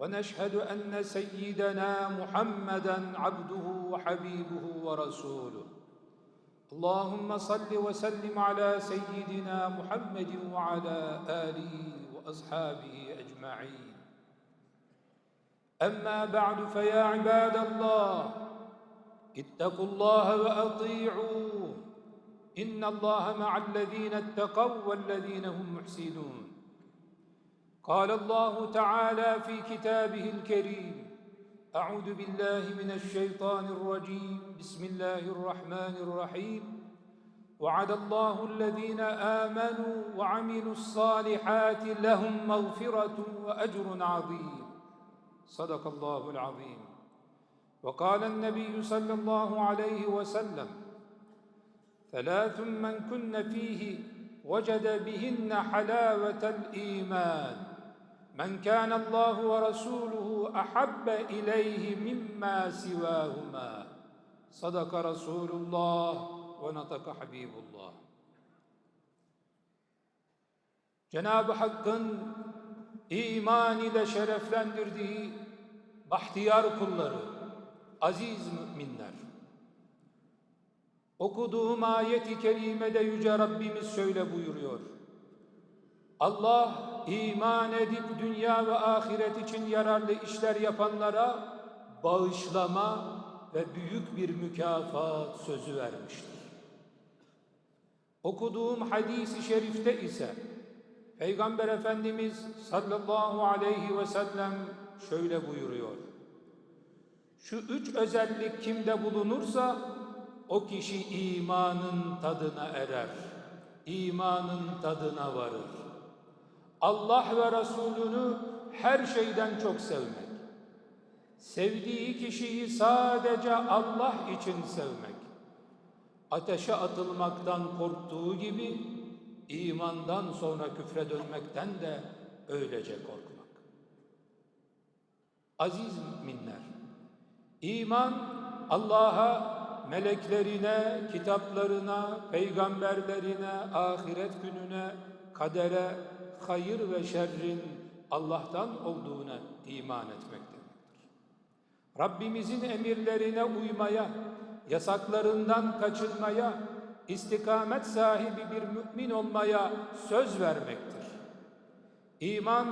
ونشهد أن سيدنا محمدا عبده وحبيبه ورسوله. اللهم صل وسلم على سيدنا محمد وعلى آله وأصحابه أجمعين. أما بعد فيا عباد الله اتقوا الله وأطيعوه. إن الله مع الذين اتقوا والذين هم محسنون. قال الله تعالى في كتابه الكريم أعوذ بالله من الشيطان الرجيم. بسم الله الرحمن الرحيم. وعد الله الذين آمنوا وعملوا الصالحات لهم مغفرة وأجر عظيم. صدق الله العظيم. وقال النبي صلى الله عليه وسلم ثلاث من كن فيه وجد بهن حلاوة الإيمان. Men kana Allahu ve Resuluhu ahabbe ileyhi mimma sivahuma. Sadaka Resulullah ve nataka Habibullah. Cenab-ı Hakk'ın iman ile şereflendirdiği bahtiyar kulları, aziz müminler. Okuduğum ayet-i kerimede Yüce Rabbimiz şöyle buyuruyor. Allah iman edip dünya ve ahiret için yararlı işler yapanlara bağışlama ve büyük bir mükafat sözü vermiştir. Okuduğum hadisi şerifte ise Peygamber Efendimiz sallallahu aleyhi ve sellem şöyle buyuruyor. Şu üç özellik kimde bulunursa o kişi imanın tadına erer. İmanın tadına varır. Allah ve Resulünü her şeyden çok sevmek. Sevdiği kişiyi sadece Allah için sevmek. Ateşe atılmaktan korktuğu gibi imandan sonra küfre dönmekten de öylece korkmak. Aziz müminler, iman Allah'a, meleklerine, kitaplarına, peygamberlerine, ahiret gününe, kadere, hayır ve şerrin Allah'tan olduğuna iman etmek demektir. Rabbimizin emirlerine uymaya, yasaklarından kaçınmaya, istikamet sahibi bir mümin olmaya söz vermektir. İman,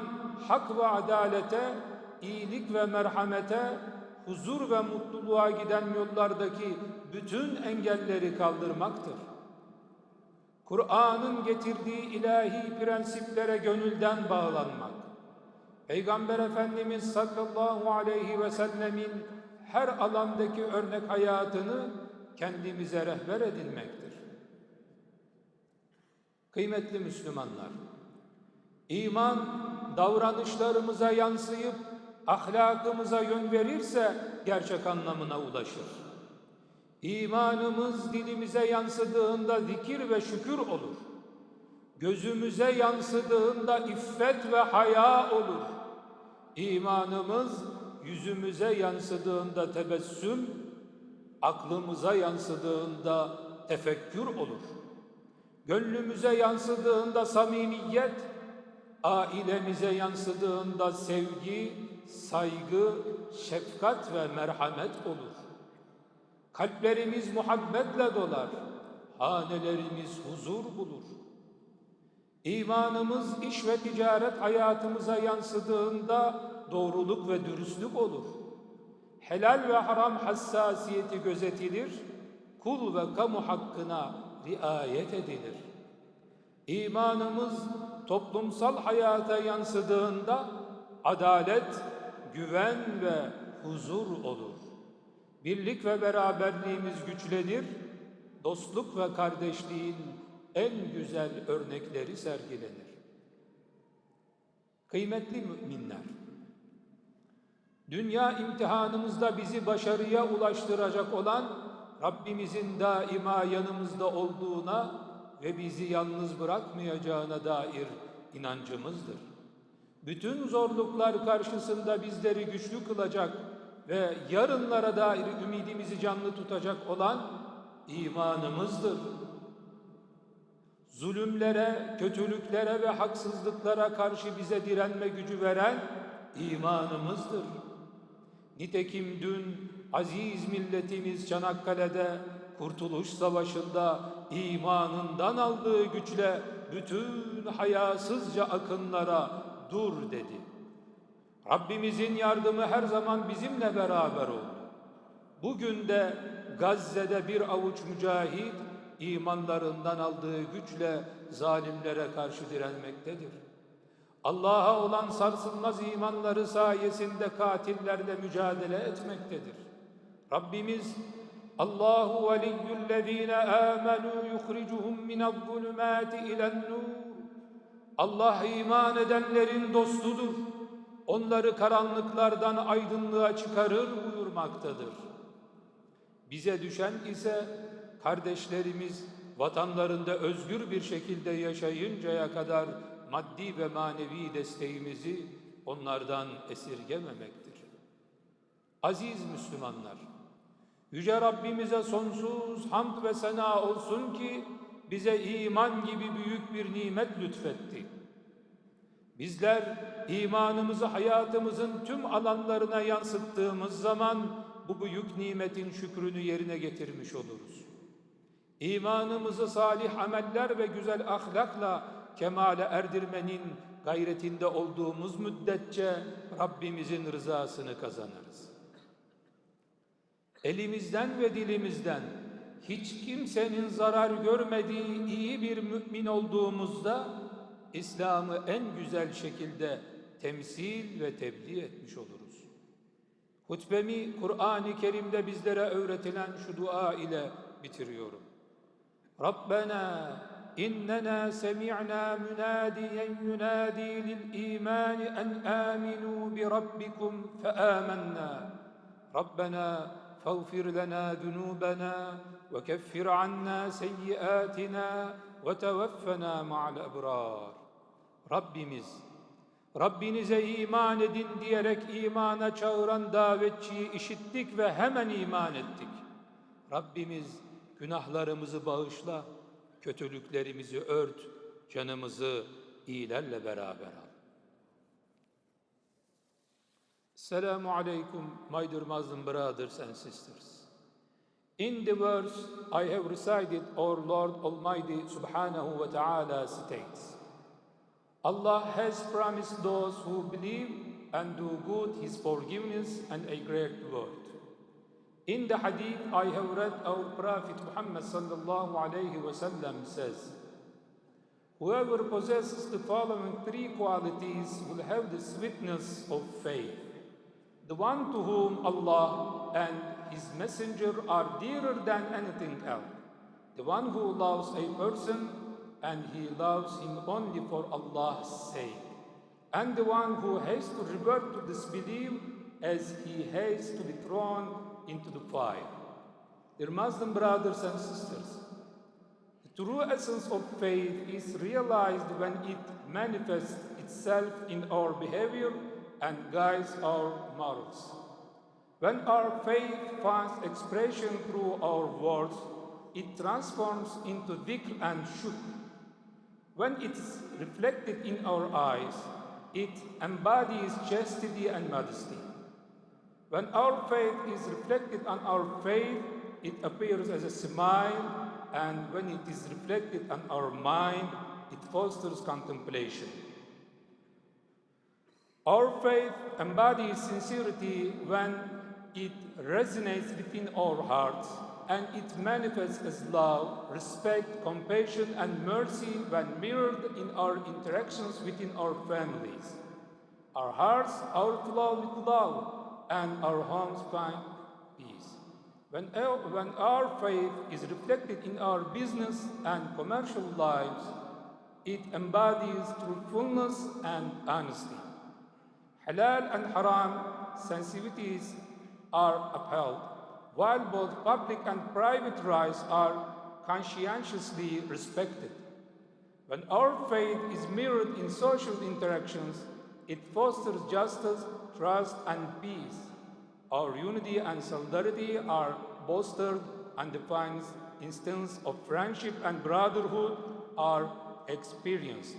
hak ve adalete, iyilik ve merhamete, huzur ve mutluluğa giden yollardaki bütün engelleri kaldırmaktır. Kur'an'ın getirdiği ilahi prensiplere gönülden bağlanmak, Peygamber Efendimiz sallallahu aleyhi ve sellemin her alandaki örnek hayatını kendimize rehber edinmektir. Kıymetli Müslümanlar, iman davranışlarımıza yansıyıp ahlakımıza yön verirse gerçek anlamına ulaşır. İmanımız dilimize yansıdığında zikir ve şükür olur. Gözümüze yansıdığında iffet ve haya olur. İmanımız yüzümüze yansıdığında tebessüm, aklımıza yansıdığında tefekkür olur. Gönlümüze yansıdığında samimiyet, ailemize yansıdığında sevgi, saygı, şefkat ve merhamet olur. Kalplerimiz muhabbetle dolar, hanelerimiz huzur bulur. İmanımız iş ve ticaret hayatımıza yansıdığında doğruluk ve dürüstlük olur. Helal ve haram hassasiyeti gözetilir, kul ve kamu hakkına riayet edilir. İmanımız toplumsal hayata yansıdığında adalet, güven ve huzur olur. Birlik ve beraberliğimiz güçlenir, dostluk ve kardeşliğin en güzel örnekleri sergilenir. Kıymetli müminler, Dünya imtihanımızda bizi başarıya ulaştıracak olan Rabbimizin daima yanımızda olduğuna ve bizi yalnız bırakmayacağına dair inancımızdır. Bütün zorluklar karşısında bizleri güçlü kılacak ve yarınlara dair ümidimizi canlı tutacak olan imanımızdır. Zulümlere, kötülüklere ve haksızlıklara karşı bize direnme gücü veren imanımızdır. Nitekim dün aziz milletimiz Çanakkale'de Kurtuluş Savaşı'nda imanından aldığı güçle bütün hayasızca akınlara dur dedi. Rabbimizin yardımı her zaman bizimle beraber oldu. Bugün de Gazze'de bir avuç mücahit imanlarından aldığı güçle zalimlere karşı direnmektedir. Allah'a olan sarsılmaz imanları sayesinde katillerle mücadele etmektedir. Rabbimiz Allahu veliyyullezine amenu yukhricuhum minez-zulumati ilen-nur Allah iman edenlerin dostudur. Onları karanlıklardan aydınlığa çıkarır buyurmaktadır. Bize düşen ise kardeşlerimiz vatanlarında özgür bir şekilde yaşayıncaya kadar maddi ve manevi desteğimizi onlardan esirgememektir. Aziz Müslümanlar, Yüce Rabbimize sonsuz hamd ve sena olsun ki bize iman gibi büyük bir nimet lütfetti. Bizler imanımızı hayatımızın tüm alanlarına yansıttığımız zaman bu büyük nimetin şükrünü yerine getirmiş oluruz. İmanımızı salih ameller ve güzel ahlakla kemale erdirmenin gayretinde olduğumuz müddetçe Rabbimizin rızasını kazanırız. Elimizden ve dilimizden hiç kimsenin zarar görmediği iyi bir mümin olduğumuzda İslam'ı en güzel şekilde temsil ve tebliğ etmiş oluruz. Hutbemi Kur'an-ı Kerim'de bizlere öğretilen şu dua ile bitiriyorum. Rabbena innena semi'na münadiyen yunadi lil imani en aminu bi rabbikum fe amennâ. Rabbena فاغفر لنا ذنوبنا وكفر عنا سيئاتنا وتوفنا مع الأبرار Rabbimiz Rabbinize iman edin diyerek imana çağıran davetçiyi işittik ve hemen iman ettik. Rabbimiz günahlarımızı bağışla, kötülüklerimizi ört, canımızı iyilerle beraber al. Assalamu alaikum, my dear Muslim brothers and sisters. In the verse I have recited, our Lord Almighty subhanahu wa ta'ala states, Allah has promised those who believe and do good His forgiveness and a great reward. In the hadith I have read, our Prophet Muhammad sallallahu alayhi wasallam says, Whoever possesses the following three qualities will have the sweetness of faith. The one to whom Allah and His Messenger are dearer than anything else. The one who loves a person and he loves him only for Allah's sake. And the one who has to revert to disbelief as he has to be thrown into the fire. Dear Muslim brothers and sisters, the true essence of faith is realized when it manifests itself in our behavior and guides our morals. When our faith finds expression through our words, it transforms into dhikr and shukr. When it is reflected in our eyes, it embodies chastity and modesty. When our faith is reflected on our faith, it appears as a smile, and when it is reflected on our mind, it fosters contemplation. Our faith embodies sincerity when it resonates within our hearts and it manifests as love, respect, compassion, and mercy when mirrored in our interactions within our families. Our hearts overflow with love and our homes find peace. When our, when our faith is reflected in our business and commercial lives, it embodies truthfulness and honesty. Halal and haram sensitivities are upheld, while both public and private rights are conscientiously respected. When our faith is mirrored in social interactions, it fosters justice, trust, and peace. Our unity and solidarity are bolstered and defines instances of friendship and brotherhood are experienced.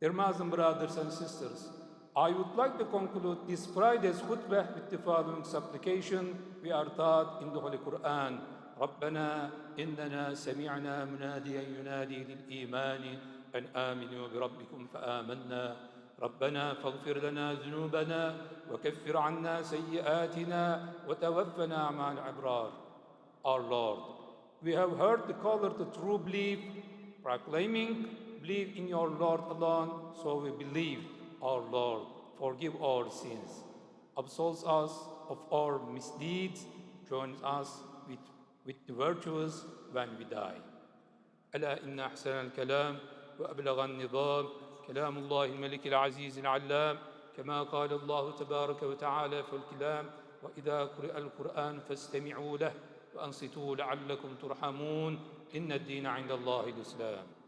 Dear Muslim brothers and sisters, I would like to conclude this Friday's khutbah with the following supplication we are taught in the Holy Quran. ربنا إننا سمعنا مناديا ينادي للإيمان أن آمنوا بربكم فآمنا ربنا فاغفر لنا ذنوبنا وكفر عنا سيئاتنا وتوفنا مع الأبرار Our Lord, we have heard the caller to true belief, proclaiming, believe in your Lord alone, so we believe, our Lord, forgive our sins, absolves us of our misdeeds, joins us with, with the virtuous when we die. ألا إن أحسن الكلام وأبلغ النظام. كلام الله الملك العزيز العلام. كما قال الله تبارك وتعالى في الكلام وإذا قرئ القرآن فاستمعوا له وأنصتوا لعلكم ترحمون. إن الدين عند الله الإسلام.